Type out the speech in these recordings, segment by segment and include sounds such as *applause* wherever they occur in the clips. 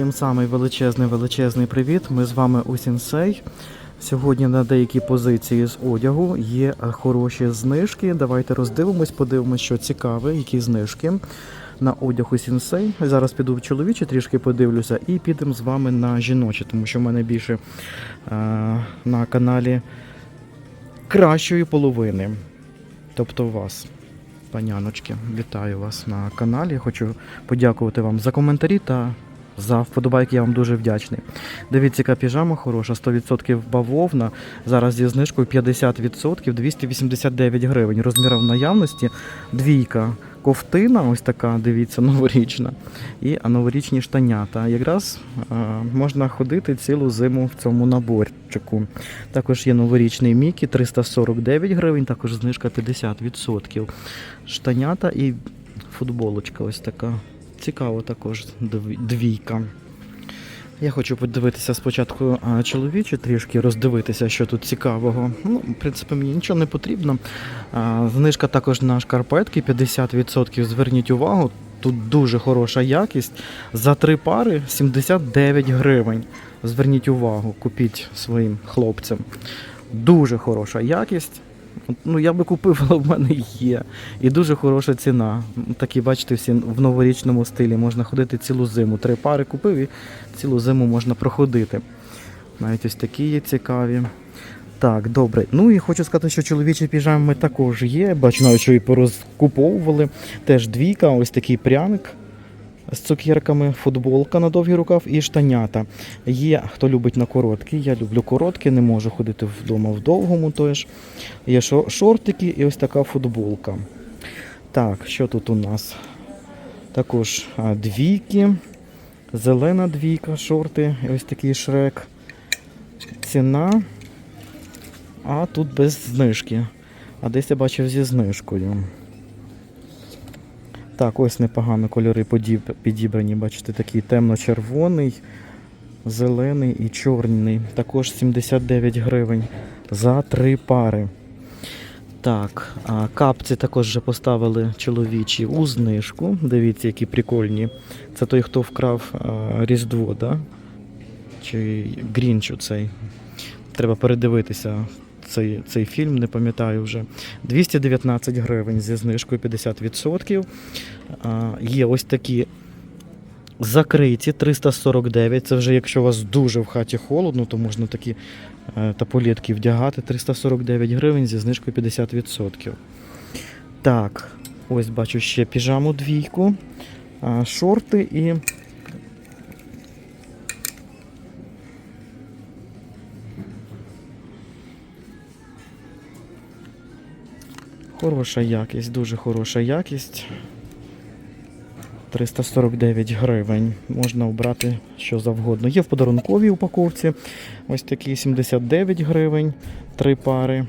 Всім самий величезний величезний привіт. Ми з вами у Сінсей. Сьогодні на деякі позиції з одягу є хороші знижки. Давайте роздивимось, подивимось, що цікаве, які знижки на одяг у Сінсей. Зараз піду в чоловічі, трішки подивлюся, і підемо з вами на жіночі, тому що в мене більше е, на каналі кращої половини. Тобто вас. Паняночки, вітаю вас на каналі. Хочу подякувати вам за коментарі та за вподобайки. Я вам дуже вдячний. Дивіться, яка піжама хороша, 100% бавовна. Зараз зі знижкою 50%, 289 гривень. Розміра в наявності. Двійка ковтина, ось така, дивіться, *laughs* новорічна. І новорічні штанята. Якраз а, можна ходити цілу зиму в цьому наборчику. Також є новорічний Мікі 349 гривень, також знижка 50%. Штанята і футболочка ось така. Цікаво також двійка. Я хочу подивитися спочатку чоловічі, трішки роздивитися, що тут цікавого. Ну, в принципі, мені нічого не потрібно. Знижка також на шкарпетки 50%. Зверніть увагу, тут дуже хороша якість. За три пари 79 гривень. Зверніть увагу, купіть своїм хлопцям. Дуже хороша якість. Ну, я би купив, але в мене є. І дуже хороша ціна. Такі, бачите, всі в новорічному стилі. Можна ходити цілу зиму. Три пари купив і цілу зиму можна проходити. Навіть ось такі є цікаві. Так, добре. Ну і хочу сказати, що чоловічі піжами також є. Бачу, навіть що і порозкуповували. Теж двійка, ось такий пряник з цукерками, футболка на довгий рукав і штанята. Є, хто любить на короткі. Я люблю короткі, не можу ходити вдома в довгому. Тож є шортики і ось така футболка. Так, що тут у нас? Також двійки, зелена двійка, шорти, ось такий шрек. Ціна. А тут без знижки. А десь я бачив зі знижкою. Так, ось непогано кольори подіб- підібрані. Бачите, такий темно-червоний, зелений і чорний. Також 79 гривень за три пари. Так, а капці також вже поставили чоловічі у знижку. Дивіться, які прикольні. Це той, хто вкрав а, Різдво, да? Чи Грінчу цей. Треба передивитися цей, цей фільм, не пам'ятаю вже. 219 гривень зі знижкою 50%. А, є ось такі закриті 349. Це вже якщо у вас дуже в хаті холодно, то можна такі е, таполітки вдягати. 349 гривень зі знижкою 50%. Так, ось бачу ще піжаму двійку, шорти і. Хороша якість, дуже хороша якість. 349 гривень. Можна обрати що завгодно. Є в подарунковій упаковці. Ось такі 79 гривень, три пари.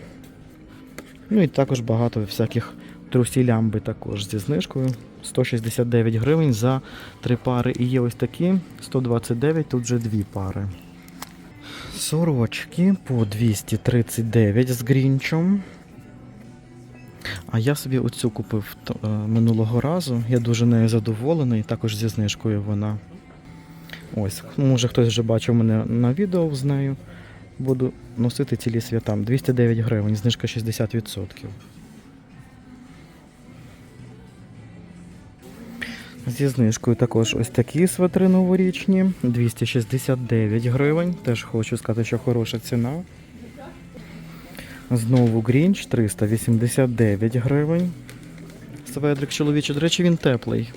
Ну і також багато всяких трусі лямби також зі знижкою. 169 гривень за три пари. І є ось такі 129, тут вже дві пари. Сорочки по 239 з грінчом. А я собі оцю купив е, минулого разу. Я дуже нею задоволений, також зі знижкою вона. Ось, може хтось вже бачив мене на відео з нею. Буду носити цілі свята. 209 гривень, знижка 60%. Зі знижкою також ось такі свитри новорічні. 269 гривень. Теж хочу сказати, що хороша ціна. Знову Грінч 389 гривень. Сведрик чоловічий, до речі, він теплий.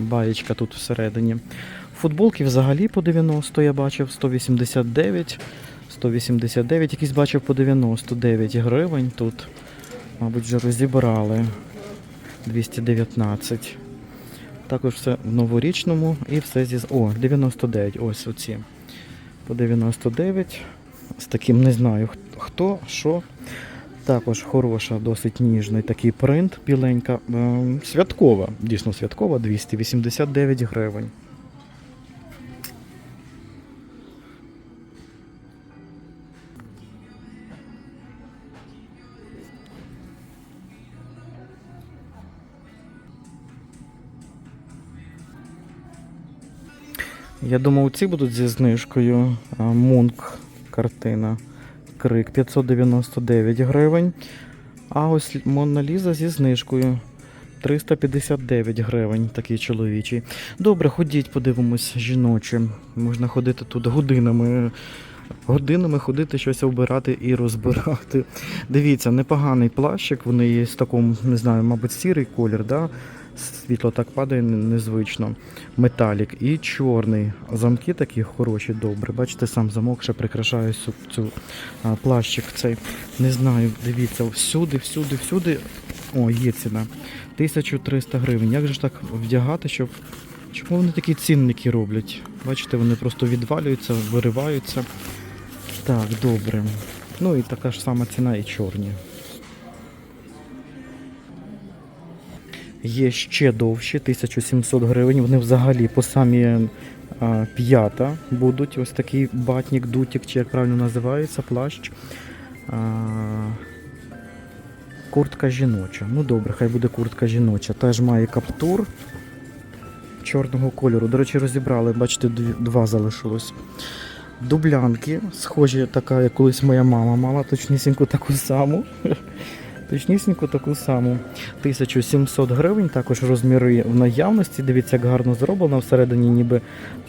Баєчка тут всередині. Футболки взагалі по 90 я бачив, 189, 189, якісь бачив по 99 гривень тут. Мабуть, вже розібрали 219. Також все в новорічному і все зі. О, 99, ось оці. По 99. З таким не знаю х- хто, що. Також хороша, досить ніжний такий принт, біленька. Ем, Святкова, дійсно святкова, 289 гривень. Я думав, ці будуть зі знижкою. Мунк картина. Крик 599 гривень. А ось Монна Ліза зі знижкою. 359 гривень, такий чоловічий. Добре, ходіть, подивимось жіноче. Можна ходити тут годинами. Годинами ходити, щось обирати і розбирати. Дивіться, непоганий плащик, вони є з такому, не знаю, мабуть, сірий колір, да? Світло так падає незвично. Металік і чорний. Замки такі хороші, добре. Бачите, сам замок ще прикрашає цю, а, плащик цей. Не знаю, дивіться, всюди, всюди, всюди. О, є ціна. 1300 гривень. Як же ж так вдягати, щоб. Чому вони такі цінники роблять? Бачите, вони просто відвалюються, вириваються. Так, добре. Ну і така ж сама ціна і чорні. Є ще довші, 1700 гривень. Вони взагалі по самі а, п'ята будуть. Ось такий батник, дутік, чи як правильно називається, плащ. А, куртка жіноча. Ну добре, хай буде куртка жіноча. Теж має каптур чорного кольору. До речі, розібрали, бачите, два залишилось. Дублянки, схожі, така, як колись моя мама мала, точнісінько таку саму. Точнісінько таку саму. 1700 гривень, також розміри в наявності. Дивіться, як гарно зроблено. Всередині ніби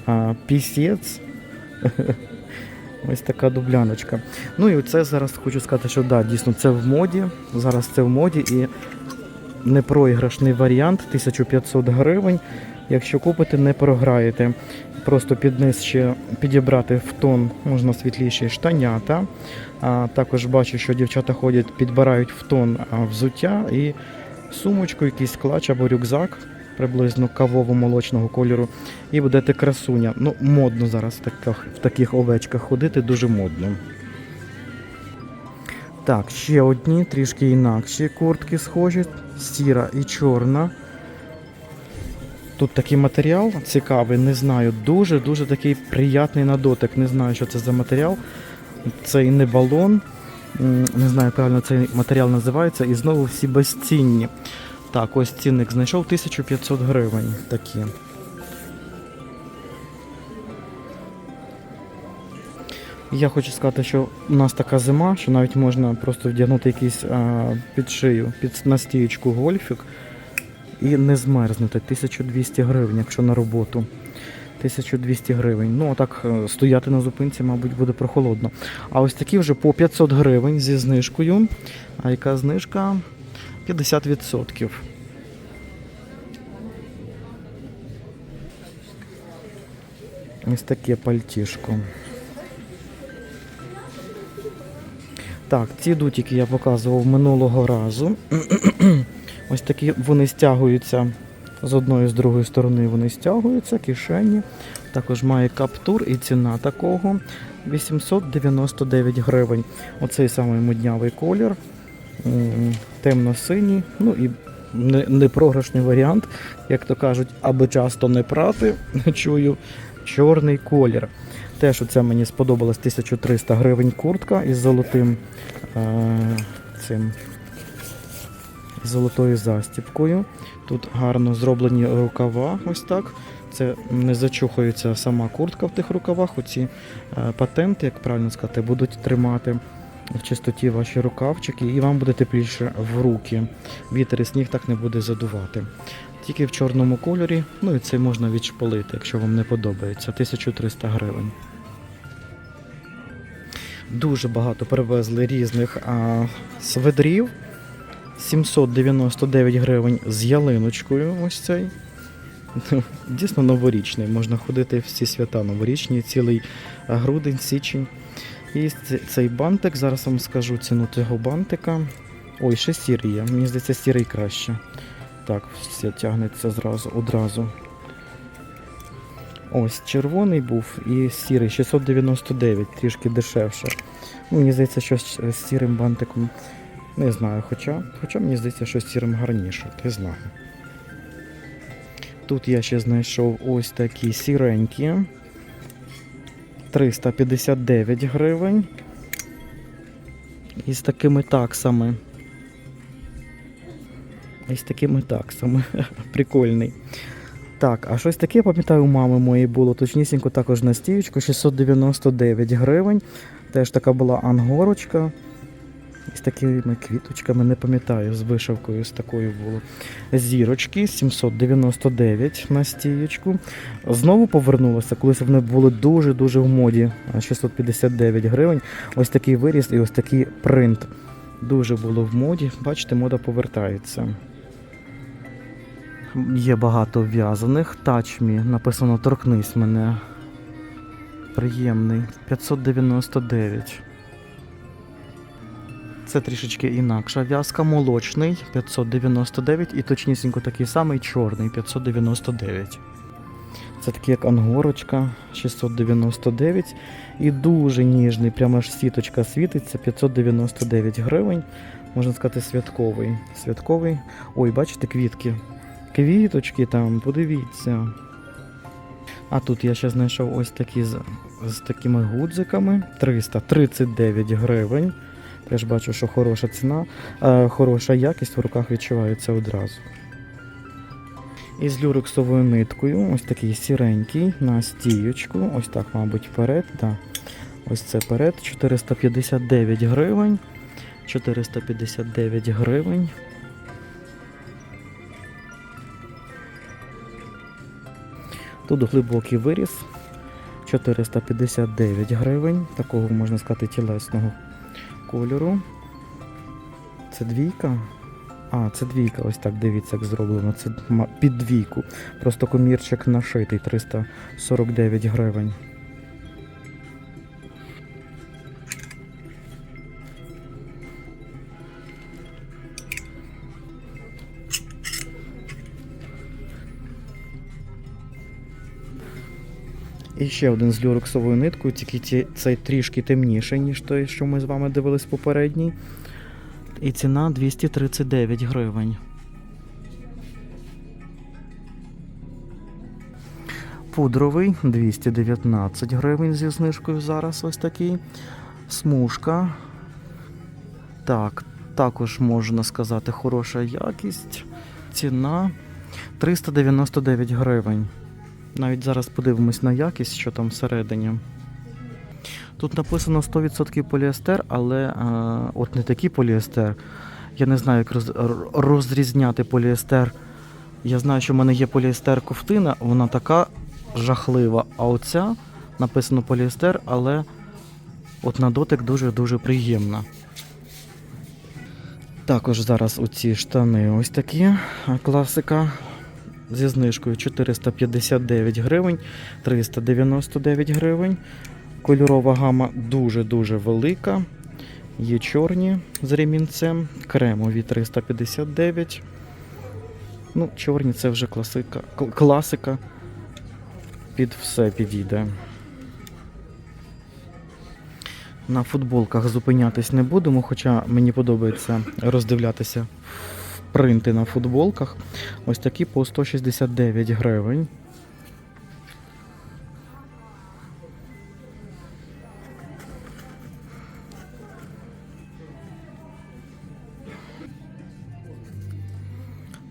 а, пісець. *laughs* Ось така дубляночка. Ну і це зараз хочу сказати, що да, дійсно це в моді. Зараз це в моді і непроіграшний варіант 1500 гривень. Якщо купите, не програєте. Просто під низ ще підібрати в тон можна світліші штанята. А також бачу, що дівчата ходять, підбирають в тон взуття і сумочку, якийсь клач або рюкзак приблизно кавово-молочного кольору. І будете красуня. Ну, модно зараз в таких, в таких овечках ходити, дуже модно. Так, ще одні трішки інакші куртки схожі, сіра і чорна. Тут такий матеріал цікавий, не знаю, дуже-дуже такий приятний на дотик. Не знаю, що це за матеріал. Це і не балон. Не знаю, правильно цей матеріал називається. І знову всі безцінні. Так, ось цінник знайшов 1500 гривень. Такі. Я хочу сказати, що у нас така зима, що навіть можна просто вдягнути якийсь а, під шию, під настіючку гольфік і не змерзнути. 1200 гривень, якщо на роботу. 1200 гривень. Ну, так е, стояти на зупинці, мабуть, буде прохолодно. А ось такі вже по 500 гривень зі знижкою. А яка знижка? 50%. Ось таке пальтішко. Так, ці дутики я показував минулого разу. *clears throat* Ось такі вони стягуються з одної з другої сторони, вони стягуються, кишені. Також має каптур і ціна такого 899 гривень. Оцей самий моднявий колір, темно-синій, ну і непрограшний варіант, як то кажуть, аби часто не прати, *laughs* чую, чорний колір. Теж оце мені сподобалось 1300 гривень куртка із золотим е, цим золотою застіпкою. Тут гарно зроблені рукава, ось так. Це не зачухається сама куртка в тих рукавах. Оці е, патенти, як правильно сказати, будуть тримати в чистоті ваші рукавчики, і вам буде тепліше в руки. Вітер і сніг так не буде задувати. Тільки в чорному кольорі, ну і це можна відшполити, якщо вам не подобається. 1300 гривень. Дуже багато привезли різних а, сведрів. 799 гривень з ялиночкою. Ось цей. *laughs* Дійсно новорічний. Можна ходити всі свята новорічні, цілий грудень, січень. І цей бантик, зараз вам скажу ціну цього бантика. Ой, ще сірий є. Мені здається, сірий краще. Так, все тягнеться зразу, одразу. Ось червоний був і сірий 699, трішки дешевше. Ну, Мені здається, що з сірим бантиком не знаю, хоча, хоча мені здається, що з сірим гарніше, не знаю. Тут я ще знайшов ось такі сіренькі. 359 гривень. І з такими таксами. І з такими таксами. *laughs* Прикольний. Так, а щось таке, пам'ятаю, у мами моєї було точнісінько також на стіючку 699 гривень. Теж така була ангорочка. З такими квіточками, не пам'ятаю, з вишивкою з такою було. Зірочки 799 на стіючку. Знову повернулося, колись вони були дуже-дуже в моді. 659 гривень. Ось такий виріс і ось такий принт. Дуже було в моді. Бачите, мода повертається. Є багато в'язаних. Тачмі написано Торкнись мене. Приємний. 599. Це трішечки інакша в'язка. Молочний 599 і точнісінько такий самий чорний 599. Це такий як ангорочка 699. І дуже ніжний, прямо аж сіточка світиться 599 гривень. Можна сказати, святковий. Святковий. Ой, бачите, квітки. Квіточки там, подивіться. А тут я ще знайшов ось такі з, з такими гудзиками. 339 гривень. Теж бачу, що хороша ціна, е, хороша якість в руках відчувається одразу. І з люрексовою ниткою, ось такий сіренький на стіючку. Ось так, мабуть, вперед. Да. Ось це перед. 459 гривень. 459 гривень. Тут глибокий виріс. 459 гривень. Такого можна сказати тілесного кольору. Це двійка. А, це двійка, ось так дивіться, як зроблено. Це під двійку. Просто комірчик нашитий 349 гривень. І ще один з люрексовою ниткою, тільки ті- цей трішки темніший, ніж той, що ми з вами дивились попередній. І ціна 239 гривень. Пудровий 219 гривень зі знижкою зараз ось такий. Смужка. Так, також можна сказати, хороша якість. Ціна 399 гривень. Навіть зараз подивимось на якість, що там всередині. Тут написано 100% поліестер, але е, от не такий поліестер. Я не знаю, як роз, розрізняти поліестер. Я знаю, що в мене є поліестер ковтина, вона така жахлива. А оця написано поліестер, але от на дотик дуже-дуже приємна. Також зараз оці штани ось такі. Класика зі знижкою 459 гривень, 399 гривень. Кольорова гама дуже-дуже велика. Є чорні з ремінцем, кремові 359. Ну, чорні це вже класика, класика. Під все підійде. На футболках зупинятись не будемо, хоча мені подобається роздивлятися принти на футболках. Ось такі по 169 гривень.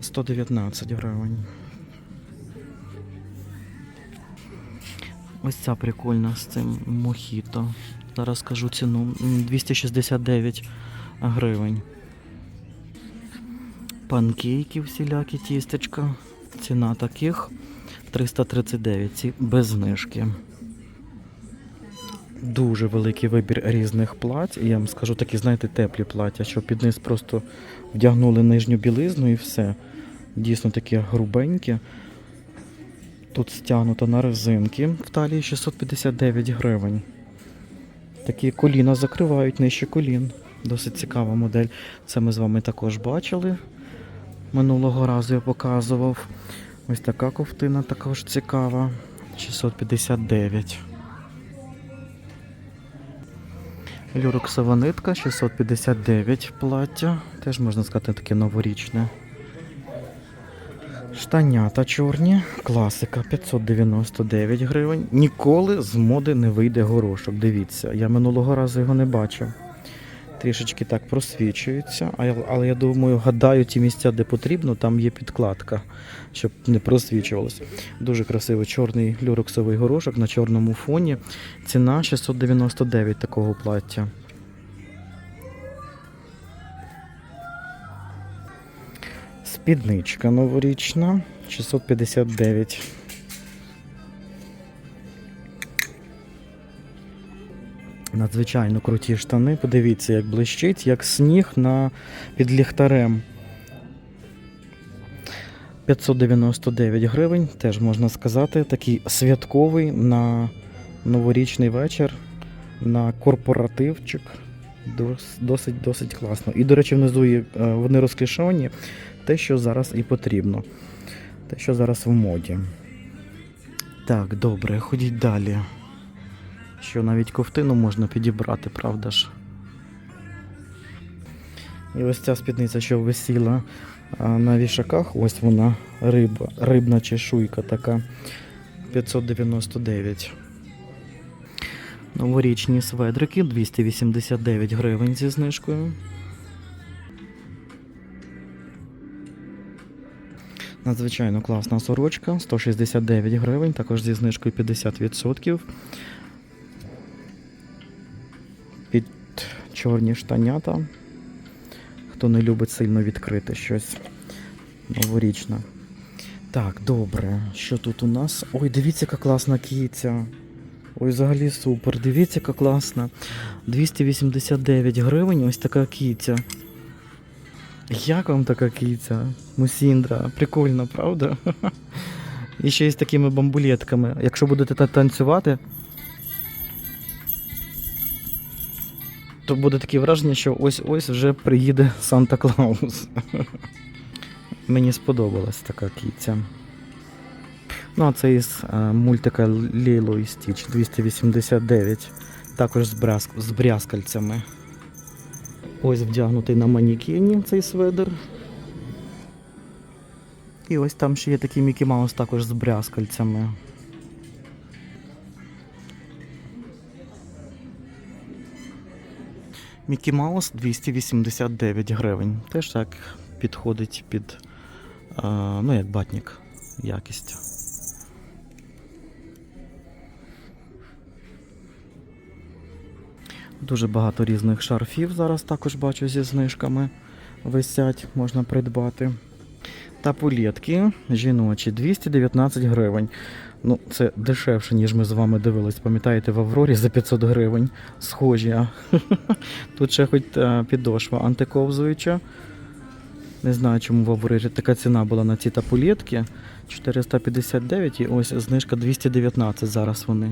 Сто дев'ятнадцять гривень. Ось ця прикольна з цим мохіто. Зараз скажу ціну. М, 269 гривень. Панкейки всілякі тістечка. Ціна таких 339, ці без знижки. Дуже великий вибір різних плать. Я вам скажу такі, знаєте, теплі плаття, що під низ просто вдягнули нижню білизну і все. Дійсно такі грубенькі. Тут стягнуто на резинки в талії 659 гривень. Такі коліна закривають нижче колін. Досить цікава модель. Це ми з вами також бачили. Минулого разу я показував. Ось така ковтина також цікава. 659. Люрексова нитка 659 плаття. Теж можна сказати таке новорічне. Штанята чорні, класика 599 гривень. Ніколи з моди не вийде горошок. Дивіться, я минулого разу його не бачив. Трішечки так просвічуються, але я думаю, гадаю, ті місця, де потрібно, там є підкладка, щоб не просвічувалося. Дуже красивий чорний люрексовий горошок на чорному фоні. Ціна 699 такого плаття. Спідничка новорічна 659. Надзвичайно круті штани. Подивіться, як блищить, як сніг на під ліхтарем. 599 гривень, теж можна сказати, такий святковий на новорічний вечір, на корпоративчик. Досить досить класно. І, до речі, внизу е, вони розклішовані, те, що зараз і потрібно. Те, що зараз в моді. Так, добре, ходіть далі. Що навіть ковтину можна підібрати, правда ж? І ось ця спідниця, що висіла на вішаках, ось вона риба, рибна чешуйка така 599. Новорічні сведрики 289 гривень зі знижкою. Надзвичайно класна сорочка 169 гривень, також зі знижкою 50%. Чорні штанята. Хто не любить сильно відкрити щось новорічне. Так, добре. Що тут у нас? Ой, дивіться, яка класна кіця. Ой, взагалі супер. Дивіться, яка класна. 289 гривень, ось така кіця. Як вам така кіця? Мусіндра. Прикольно, правда? *laughs* І ще й з такими бамбулетками. Якщо будете танцювати, то буде таке враження, що ось-ось вже приїде Санта Клаус. Мені сподобалась така кіця. Ну, а це із е, мультика Ліло і Стіч 289. Також з, брязк... з брязкальцями. Ось вдягнутий на манікені цей сведер. І ось там ще є такий Мікі Маус також з брязкальцями. Мікі Маус 289 гривень. Теж так підходить під, е, ну як батник, якість. Дуже багато різних шарфів зараз також бачу зі знижками висять, можна придбати. Та пулетки жіночі 219 гривень. Ну, це дешевше, ніж ми з вами дивились. Пам'ятаєте, в Аврорі за 500 гривень. Схожі. *laughs* Тут ще хоч е, підошва антиковзуюча. Не знаю, чому в Аврорі така ціна була на ці тапулетки. 459 і ось знижка 219 зараз вони.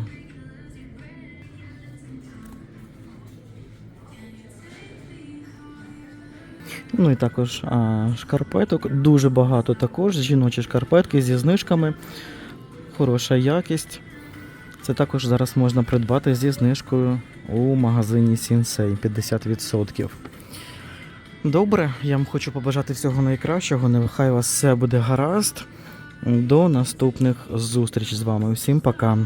Ну і також а, шкарпеток. Дуже багато також. Жіночі шкарпетки зі знижками. Хороша якість. Це також зараз можна придбати зі знижкою у магазині Сінсей 50%. Добре, я вам хочу побажати всього найкращого. Нехай вас все буде гаразд. До наступних зустріч з вами. Всім пока.